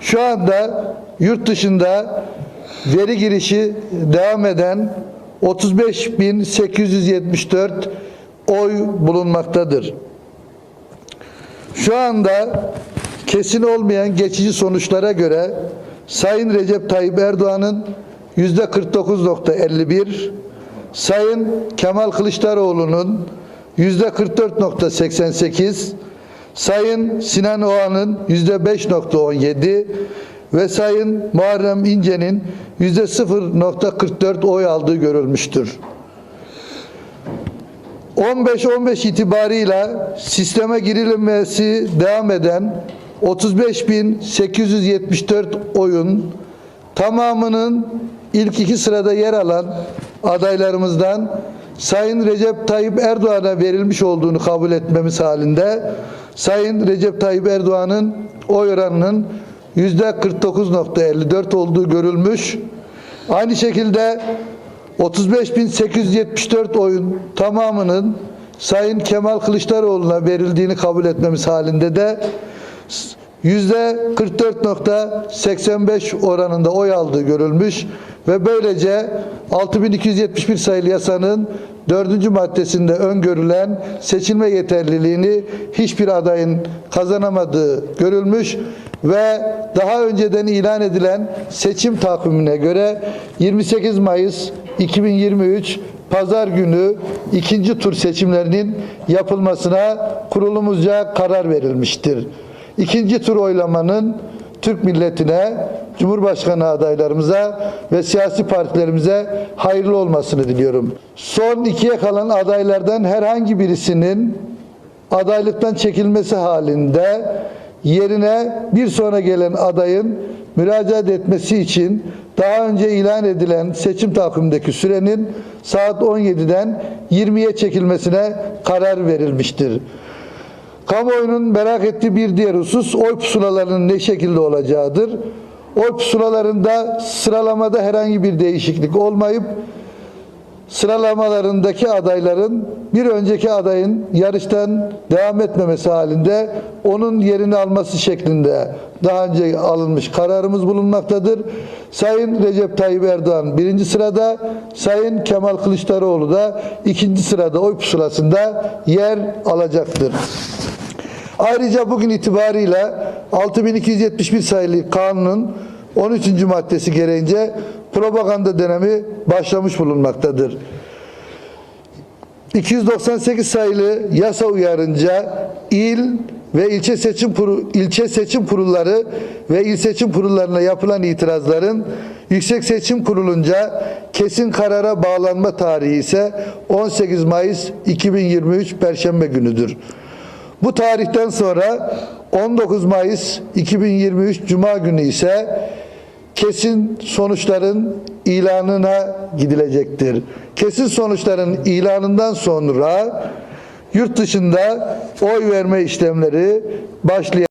Şu anda yurt dışında veri girişi devam eden 35.874 oy bulunmaktadır. Şu anda kesin olmayan geçici sonuçlara göre Sayın Recep Tayyip Erdoğan'ın yüzde 49.51, Sayın Kemal Kılıçdaroğlu'nun yüzde 44.88, Sayın Sinan Oğan'ın yüzde 5.17 ve Sayın Muharrem İnce'nin yüzde 0.44 oy aldığı görülmüştür. 15-15 itibarıyla sisteme girilmesi devam eden 35.874 oyun tamamının ilk iki sırada yer alan adaylarımızdan Sayın Recep Tayyip Erdoğan'a verilmiş olduğunu kabul etmemiz halinde Sayın Recep Tayyip Erdoğan'ın oy oranının yüzde 49.54 olduğu görülmüş. Aynı şekilde 35.874 oyun tamamının Sayın Kemal Kılıçdaroğlu'na verildiğini kabul etmemiz halinde de yüzde 44.85 oranında oy aldığı görülmüş ve böylece 6271 sayılı yasanın dördüncü maddesinde öngörülen seçilme yeterliliğini hiçbir adayın kazanamadığı görülmüş ve daha önceden ilan edilen seçim takvimine göre 28 Mayıs 2023 Pazar günü ikinci tur seçimlerinin yapılmasına kurulumuzca karar verilmiştir. İkinci tur oylamanın Türk milletine, Cumhurbaşkanı adaylarımıza ve siyasi partilerimize hayırlı olmasını diliyorum. Son ikiye kalan adaylardan herhangi birisinin adaylıktan çekilmesi halinde yerine bir sonra gelen adayın müracaat etmesi için daha önce ilan edilen seçim takvimindeki sürenin saat 17'den 20'ye çekilmesine karar verilmiştir. Kamuoyunun merak ettiği bir diğer husus oy pusulalarının ne şekilde olacağıdır. Oy pusulalarında sıralamada herhangi bir değişiklik olmayıp sıralamalarındaki adayların bir önceki adayın yarıştan devam etmemesi halinde onun yerini alması şeklinde daha önce alınmış kararımız bulunmaktadır. Sayın Recep Tayyip Erdoğan birinci sırada, Sayın Kemal Kılıçdaroğlu da ikinci sırada oy pusulasında yer alacaktır. Ayrıca bugün itibarıyla 6271 sayılı kanunun 13. maddesi gereğince propaganda dönemi başlamış bulunmaktadır. 298 sayılı yasa uyarınca il ve ilçe seçim ilçe seçim kurulları ve il seçim kurullarına yapılan itirazların Yüksek Seçim Kurulunca kesin karara bağlanma tarihi ise 18 Mayıs 2023 Perşembe günüdür. Bu tarihten sonra 19 Mayıs 2023 Cuma günü ise kesin sonuçların ilanına gidilecektir. Kesin sonuçların ilanından sonra yurt dışında oy verme işlemleri başlayacak.